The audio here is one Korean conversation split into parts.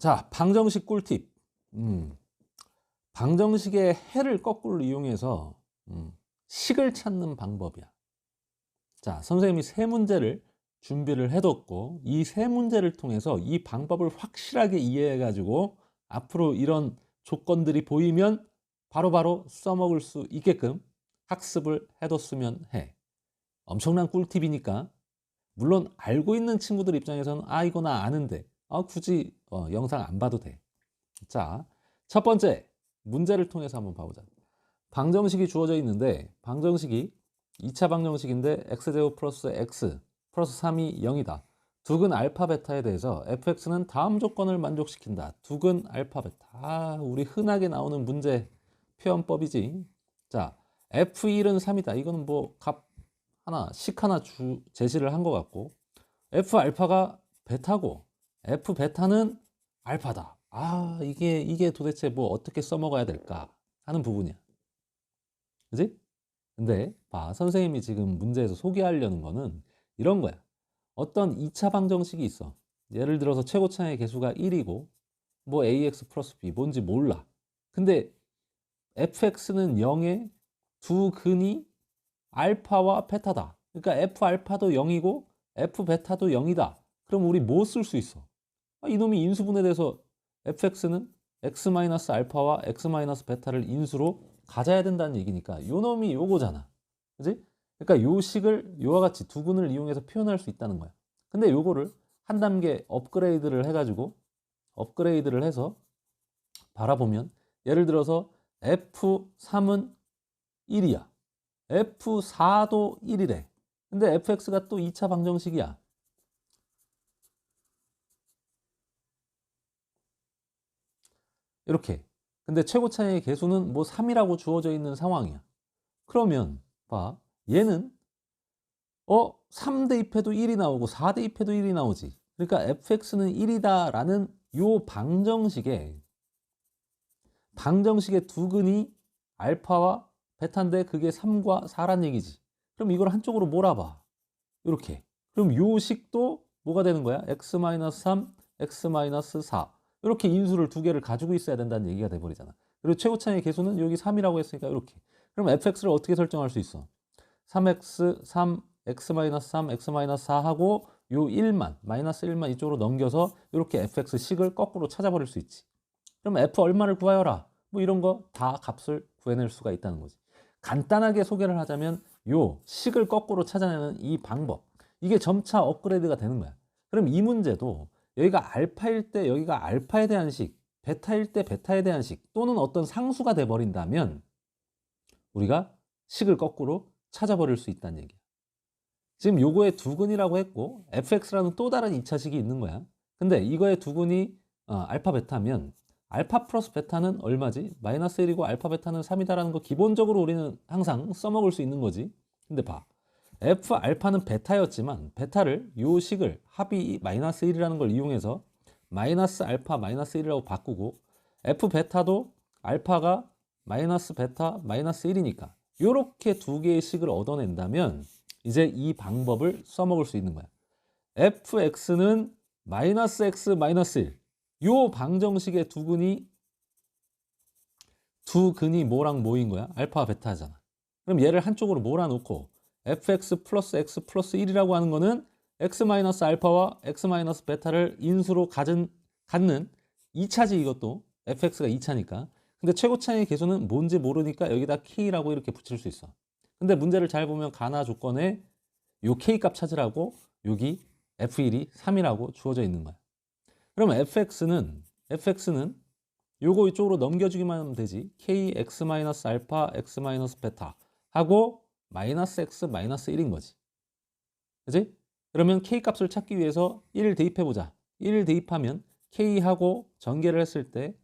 자, 방정식 꿀팁. 음, 방정식의 해를 거꾸로 이용해서 음, 식을 찾는 방법이야. 자, 선생님이 세 문제를 준비를 해뒀고 이 세 문제를 통해서 이 방법을 확실하게 이해해가지고 앞으로 이런 조건들이 보이면 바로바로 써먹을 수 있게끔 학습을 해뒀으면 해. 엄청난 꿀팁이니까 물론 알고 있는 친구들 입장에서는 아 이거 나 아는데 아 굳이 어, 영상 안 봐도 돼. 자, 첫 번째 문제를 통해서 한번 봐보자. 방정식이 주어져 있는데 방정식이 2차 방정식인데 x제곱 플러스 x 플러스 3이 0이다. 두근 알파 베타에 대해서 fx는 다음 조건을 만족시킨다. 두근 알파 베타. 아, 우리 흔하게 나오는 문제 표현법이지. 자, f1은 3이다. 이거는 뭐 값 하나, 식 하나 주, 제시를 한 것 같고 f 알파가 베타고 f 베타는 알파다. 아, 이게 이게 도대체 뭐 어떻게 써먹어야 될까 하는 부분이야. 그지? 근데 봐, 선생님이 지금 문제에서 소개하려는 거는 이런 거야. 어떤 2차 방정식이 있어. 예를 들어서 최고차의 개수가 1이고 뭐 ax 플러스 b 뭔지 몰라. 근데 fx는 0에 두 근이 알파와 베타다. 그러니까 f 알파도 0이고 f 베타도 0이다. 그럼 우리 뭐 쓸 수 있어? 아, 이놈이 인수분해 돼서 fx는 x 마이너스 알파와 x 마이너스 베타를 인수로 가져야 된다는 얘기니까 요 놈이 요거잖아. 그지? 그러니까 요 식을 요와 같이 두 근을 이용해서 표현할 수 있다는 거야. 근데 요거를 한 단계 업그레이드를 해가지고 업그레이드를 해서 바라보면 예를 들어서 F3은 1이야. F4도 1이래. 근데 fx가 또 2차 방정식이야. 이렇게. 근데 최고차의 개수는 뭐 3이라고 주어져 있는 상황이야. 그러면 봐. 얘는 어 3 대입해도 1이 나오고 4 대입해도 1이 나오지. 그러니까 fx는 1이다라는 요 방정식에 방정식의 두 근이 알파와 베타인데 그게 3과 4란 얘기지. 그럼 이걸 한쪽으로 몰아봐. 이렇게. 그럼 요 식도 뭐가 되는 거야? x-3, x-4. 이렇게 인수를 두 개를 가지고 있어야 된다는 얘기가 돼버리잖아. 그리고 최고차의 개수는 여기 3이라고 했으니까 이렇게. 그럼 fx를 어떻게 설정할 수 있어? 3x, 3, x-3, x-4 하고 요 1만, 마이너스 1만 이쪽으로 넘겨서 이렇게 fx 식을 거꾸로 찾아버릴 수 있지. 그럼 f 얼마를 구하여라. 뭐 이런 거 다 값을 구해낼 수가 있다는 거지. 간단하게 소개를 하자면 요 식을 거꾸로 찾아내는 이 방법. 이게 점차 업그레이드가 되는 거야. 그럼 이 문제도 여기가 알파일 때 여기가 알파에 대한 식, 베타일 때 베타에 대한 식 또는 어떤 상수가 돼 버린다면 우리가 식을 거꾸로 찾아버릴 수 있다는 얘기야. 지금 요거의 두근이라고 했고 fx라는 또 다른 2차식이 있는 거야. 근데 이거의 두근이 어, 알파 베타면 알파 플러스 베타는 얼마지? 마이너스 1이고 알파 베타는 3이다라는 거 기본적으로 우리는 항상 써먹을 수 있는 거지. 근데 봐. F 알파는 베타였지만 베타를 요 식을 합이 마이너스 1이라는 걸 이용해서 마이너스 알파 마이너스 1이라고 바꾸고 f 베타도 알파가 마이너스 베타 마이너스 1이니까 요렇게 두 개의 식을 얻어낸다면 이제 이 방법을 써먹을 수 있는 거야. fx는 마이너스 x 마이너스 1. 요 방정식의 두 근이 두 근이 뭐랑 뭐인 거야? 알파 베타잖아. 그럼 얘를 한쪽으로 몰아놓고 fx 플러스 x 플러스 1이라고 하는 거는 x 마이너스 알파와 x 마이너스 베타를 인수로 가진, 갖는 2차지 이것도. fx가 2차니까. 근데 최고차의 개수는 뭔지 모르니까 여기다 k라고 이렇게 붙일 수 있어. 근데 문제를 잘 보면 가나 조건에 요 k 값 찾으라고 여기 f1이 3이라고 주어져 있는 거야. 그럼 fx는 fx는 요거 이쪽으로 넘겨주기만 하면 되지. kx 마이너스 알파 x 마이너스 베타 하고 마이너스 x 마이너스 1인 거지. 그지? 그러면 k 값을 찾기 위해서 1을 대입해 보자. 1을 대입하면 k하고 전개를 했을 때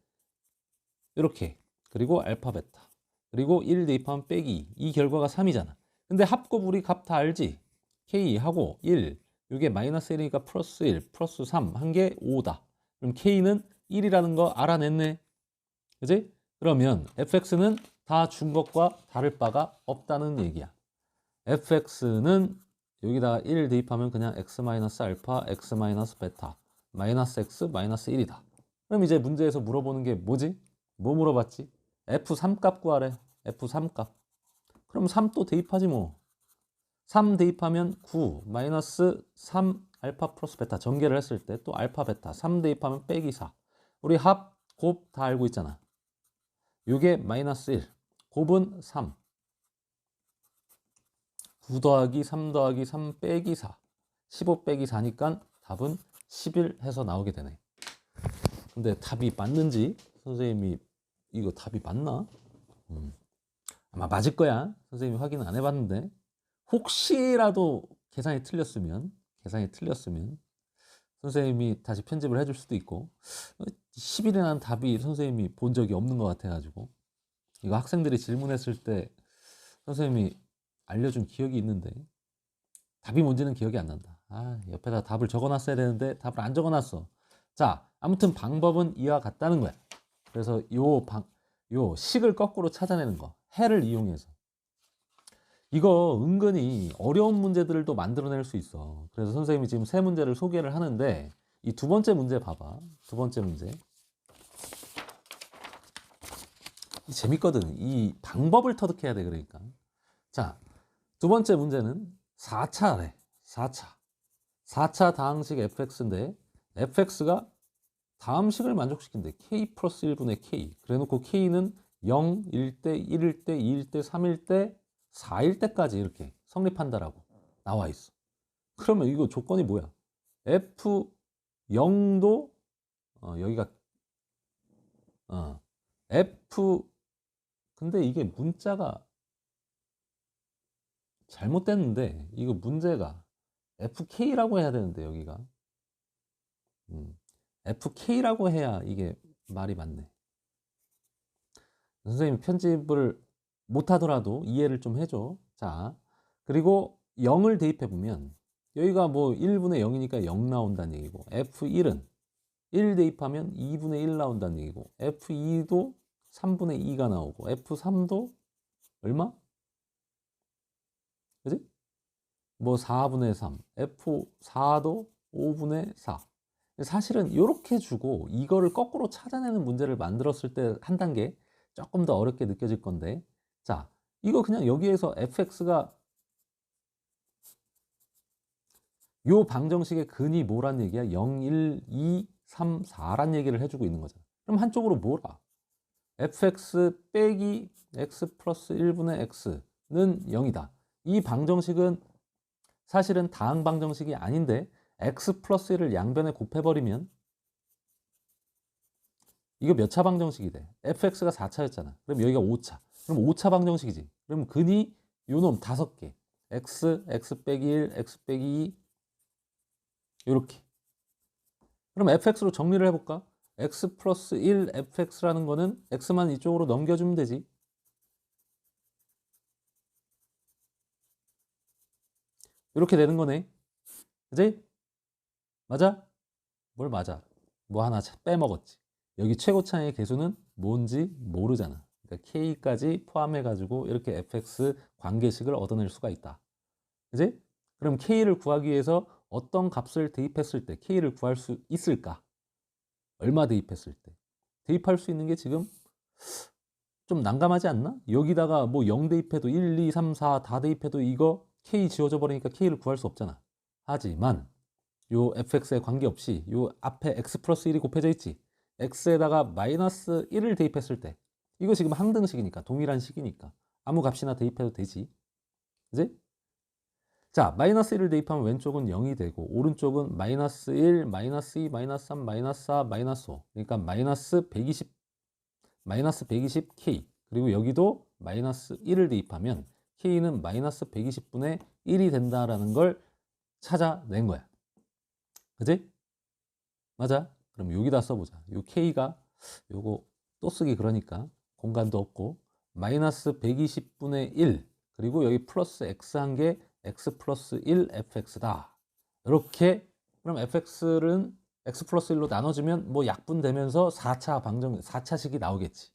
이렇게 그리고 알파 베타 그리고 1을 대입하면 빼기 이 결과가 3이잖아. 근데 합곱 우리 값 다 알지? k하고 1 이게 마이너스 1이니까 플러스 1 플러스 3한게 5다. 그럼 k는 1이라는 거 알아냈네. 그지? 그러면 fx는 다 준 것과 다를 바가 없다는 얘기야. Fx는 여기다가 1 대입하면 그냥 x 마이너스 알파, x 마이너스 베타, 마이너스 x 마이너스 1이다. 그럼 이제 문제에서 물어보는 게 뭐지? 뭐 물어봤지? F3 값 구하래. F3 값. 그럼 3 또 대입하지 뭐. 3 대입하면 9 마이너스 3 알파 플러스 베타 전개를 했을 때 또 알파 베타 3 대입하면 빼기 4 우리 합, 곱 다 알고 있잖아 요게 마이너스 1 곱은 3 9 더하기 3 더하기 3 빼기 4 15 빼기 4니까 답은 11 해서 나오게 되네 근데 답이 맞는지 선생님이 이거 답이 맞나? 음. 아마 맞을 거야 선생님이 확인 안 해봤는데 혹시라도 계산이 틀렸으면 계산이 틀렸으면 선생님이 다시 편집을 해줄 수도 있고 10일이라는 답이 선생님이 본 적이 없는 것 같아가지고 이거 학생들이 질문했을 때 선생님이 알려준 기억이 있는데 답이 뭔지는 기억이 안 난다. 아 옆에다 답을 적어놨어야 되는데 답을 안 적어놨어. 자 아무튼 방법은 이와 같다는 거야. 그래서 요 방, 요 식을 거꾸로 찾아내는 거 해를 이용해서 이거 은근히 어려운 문제들도 만들어낼 수 있어. 그래서 선생님이 지금 세 문제를 소개를 하는데 이 두 번째 문제 봐봐. 두 번째 문제. 이 재밌거든. 이 방법을 터득해야 돼. 그러니까. 자, 두 번째 문제는 4차래. 4차. 4차 다항식 fx인데 fx가 다음식을 만족시킨대. k 플러스 1분의 k. 그래 놓고 k는 0, 1대, 1일 때, 2일 때, 3일 때, 4일 때까지 이렇게 성립한다라고 나와 있어. 그러면 이거 조건이 뭐야? F0도 어, 여기가 어, F 근데 이게 문자가 잘못됐는데 이거 문제가 FK라고 해야 되는데 여기가 음, FK라고 해야 이게 말이 맞네. 선생님 편집을 못하더라도 이해를 좀 해줘. 자, 그리고 0을 대입해 보면 여기가 뭐 1분의 0이니까 0 나온다는 얘기고 F1은 1 대입하면 2분의 1 나온다는 얘기고 F2도 3분의 2가 나오고 F3도 얼마? 그지? 뭐 4분의 3, F4도 5분의 4. 사실은 이렇게 주고 이거를 거꾸로 찾아내는 문제를 만들었을 때 한 단계 조금 더 어렵게 느껴질 건데 자, 이거 그냥 여기에서 fx가 요 방정식의 근이 뭐란 얘기야? 0, 1, 2, 3, 4란 얘기를 해주고 있는 거잖아. 그럼 한쪽으로 뭐라? fx 빼기 x 플러스 1분의 x는 0이다. 이 방정식은 사실은 다항 방정식이 아닌데 x 플러스 1을 양변에 곱해버리면 이거 몇 차 방정식이 돼? fx가 4차였잖아. 그럼 여기가 5차. 그럼 5차 방정식이지. 그럼 근이 요놈 다섯 개. x, x 빼기 1, x 빼기 2 이렇게. 그럼 fx로 정리를 해볼까? x 플러스 1 fx라는 거는 x만 이쪽으로 넘겨주면 되지. 이렇게 되는 거네. 그지? 맞아? 뭘 맞아? 뭐 하나 빼먹었지. 여기 최고 차의 개수는 뭔지 모르잖아. 그러니까 K까지 포함해가지고 이렇게 fx 관계식을 얻어낼 수가 있다. 그지? 그럼 K를 구하기 위해서 어떤 값을 대입했을 때 K를 구할 수 있을까? 얼마 대입했을 때? 대입할 수 있는 게 지금 좀 난감하지 않나? 여기다가 뭐 0 대입해도 1, 2, 3, 4 다 대입해도 이거 K 지워져 버리니까 K를 구할 수 없잖아. 하지만 요 fx에 관계없이 요 앞에 x 플러스 1이 곱해져 있지. x에다가 마이너스 1을 대입했을 때 이거 지금 항등식이니까 동일한 식이니까 아무 값이나 대입해도 되지. 그지? 자, 마이너스 1을 대입하면 왼쪽은 0이 되고 오른쪽은 마이너스 1, 마이너스 2, 마이너스 3, 마이너스 4, 마이너스 5. 그러니까 마이너스 120, 마이너스 120K. 그리고 여기도 마이너스 1을 대입하면 K는 마이너스 120분의 1이 된다라는 걸 찾아낸 거야. 그지? 맞아? 그럼 여기다 써보자. 요 K가 요거 또 쓰기 그러니까 공간도 없고 마이너스 120분의 1 그리고 여기 플러스 x 한 개 x 플러스 1 fx다. 이렇게 그럼 fx는 x 플러스 1로 나눠주면 뭐 약분되면서 4차 방정 4차식이 나오겠지.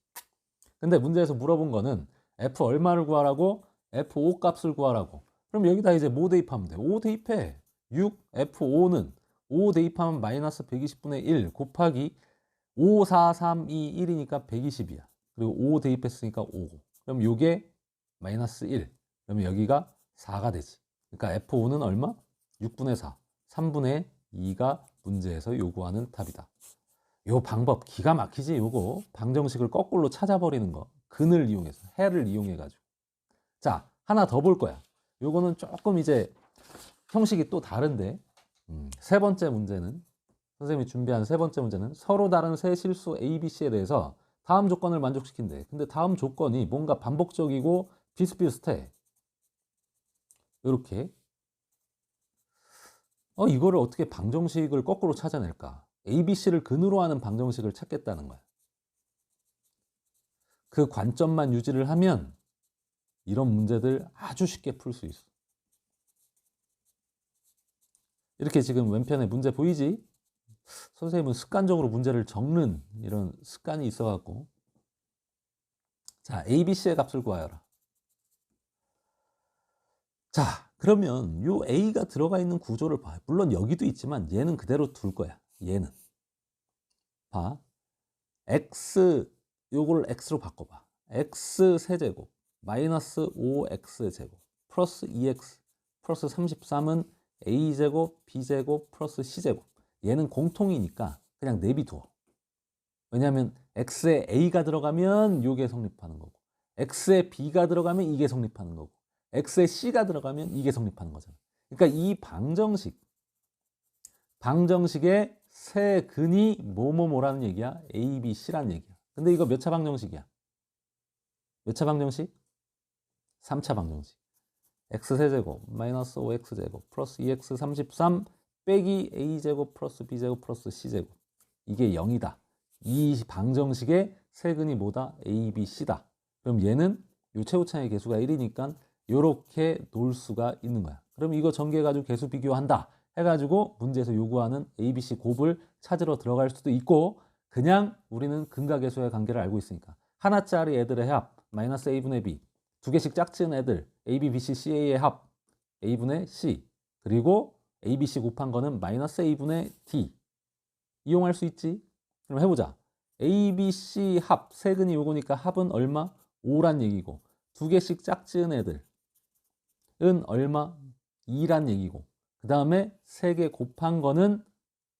근데 문제에서 물어본 거는 f 얼마를 구하라고 f5 값을 구하라고. 그럼 여기다 이제 뭐 대입하면 돼? 5 대입해. 6 f5는 5 대입하면 마이너스 120분의 1 곱하기 5, 4, 3, 2, 1이니까 120이야. 그리고 5 대입했으니까 5. 그럼 요게 마이너스 1. 그러면 여기가 4가 되지. 그러니까 F5는 얼마? 6분의 4. 3분의 2가 문제에서 요구하는 답이다. 요 방법 기가 막히지 요거 방정식을 거꾸로 찾아버리는 거 근을 이용해서 해를 이용해 가지고 자 하나 더 볼 거야. 요거는 조금 이제 형식이 또 다른데 음, 세 번째 문제는 선생님이 준비한 세 번째 문제는 서로 다른 세 실수 A, B, C에 대해서 다음 조건을 만족시킨대. 근데 다음 조건이 뭔가 반복적이고 비슷비슷해. 이렇게. 어 이거를 어떻게 방정식을 거꾸로 찾아낼까? ABC를 근으로 하는 방정식을 찾겠다는 거야. 그 관점만 유지를 하면 이런 문제들 아주 쉽게 풀 수 있어. 이렇게 지금 왼편에 문제 보이지? 선생님은 습관적으로 문제를 적는 이런 습관이 있어갖고 자, ABC의 값을 구하여라. 자, 그러면 요 A가 들어가 있는 구조를 봐. 물론 여기도 있지만 얘는 그대로 둘 거야. 얘는 봐 x 요걸 x로 바꿔봐 x 세제곱 마이너스 5x 제곱 플러스 2x 플러스 33은 a제곱 b제곱 플러스 c제곱 얘는 공통이니까 그냥 내비둬 왜냐하면 x에 a가 들어가면 요게 성립하는 거고 x에 b가 들어가면 이게 성립하는 거고 x에 c가 들어가면 이게 성립하는 거잖아 그러니까 이 방정식 방정식의 세 근이 뭐뭐뭐라는 얘기야? A, B, C라는 얘기야. 근데 이거 몇 차 방정식이야? 몇 차 방정식? 3차 방정식. x세제곱 마이너스 5x제곱 플러스 2x 33 빼기 a제곱 플러스 b제곱 플러스 c제곱 이게 0이다. 이 방정식의 세근이 뭐다? a, b, c다. 그럼 얘는 요 최고차의 개수가 1이니까 요렇게 놓을 수가 있는 거야. 그럼 이거 전개해가지고 개수 비교한다. 해가지고 문제에서 요구하는 ABC 곱을 찾으러 들어갈 수도 있고 그냥 우리는 근각계수의 관계를 알고 있으니까 하나짜리 애들의 합 마이너스 A분의 B 두 개씩 짝지은 애들 A, B, B, C, CA의 합 A분의 C 그리고 A, B, C 곱한 거는 마이너스 A분의 D 이용할 수 있지? 그럼 해보자 A, B, C 합 세근이 요거니까 합은 얼마? 5란 얘기고 두 개씩 짝지은 애들 은 얼마? 2란 얘기고 그 다음에 3개 곱한 거는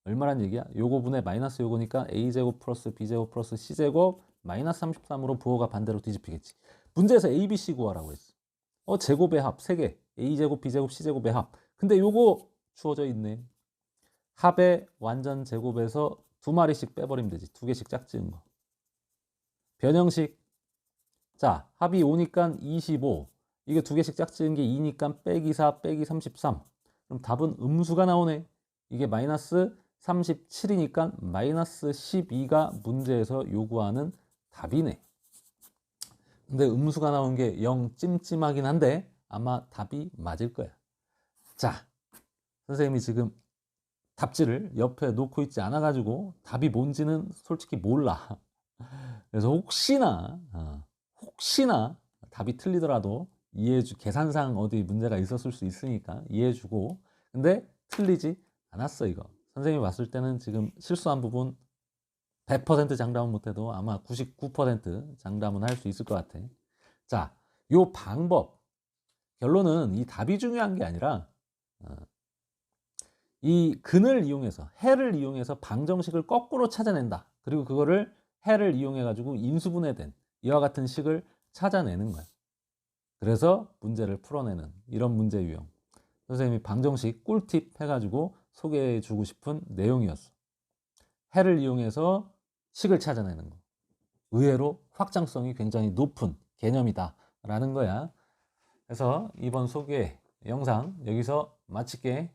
얼마란 얘기야? 요거 분의 마이너스 요거니까 a제곱 플러스 b제곱 플러스 c제곱 마이너스 33으로 부호가 반대로 뒤집히겠지. 문제에서 a, b, c 구하라고 했어. 어, 제곱의 합 3개. a제곱, b제곱, c제곱의 합. 근데 요거 주어져 있네. 합의 완전 제곱에서 두 마리씩 빼버리면 되지. 두 개씩 짝지은 거. 변형식. 자, 합이 5니까 25. 이게 두 개씩 짝지은 게 2니까 빼기 4 빼기 33. 그럼 답은 음수가 나오네. 이게 마이너스 37이니까 마이너스 12가 문제에서 요구하는 답이네. 근데 음수가 나온 게0 찜찜하긴 한데 아마 답이 맞을 거야. 자, 선생님이 지금 답지를 옆에 놓고 있지 않아가지고 답이 뭔지는 솔직히 몰라. 그래서 혹시나, 어, 혹시나 답이 틀리더라도 이해해주, 계산상 어디 문제가 있었을 수 있으니까 이해해주고, 근데 틀리지 않았어, 이거. 선생님이 봤을 때는 지금 실수한 부분 100% 장담은 못해도 아마 99% 장담은 할 수 있을 것 같아. 자, 요 방법. 결론은 이 답이 중요한 게 아니라, 어, 이 근을 이용해서, 해를 이용해서 방정식을 거꾸로 찾아낸다. 그리고 그거를 해를 이용해가지고 인수분해된 이와 같은 식을 찾아내는 거야. 그래서 문제를 풀어내는 이런 문제 유형. 선생님이 방정식 꿀팁 해가지고 소개해 주고 싶은 내용이었어. 해를 이용해서 식을 찾아내는 거. 의외로 확장성이 굉장히 높은 개념이다. 라는 거야. 그래서 이번 소개 영상 여기서 마칠게.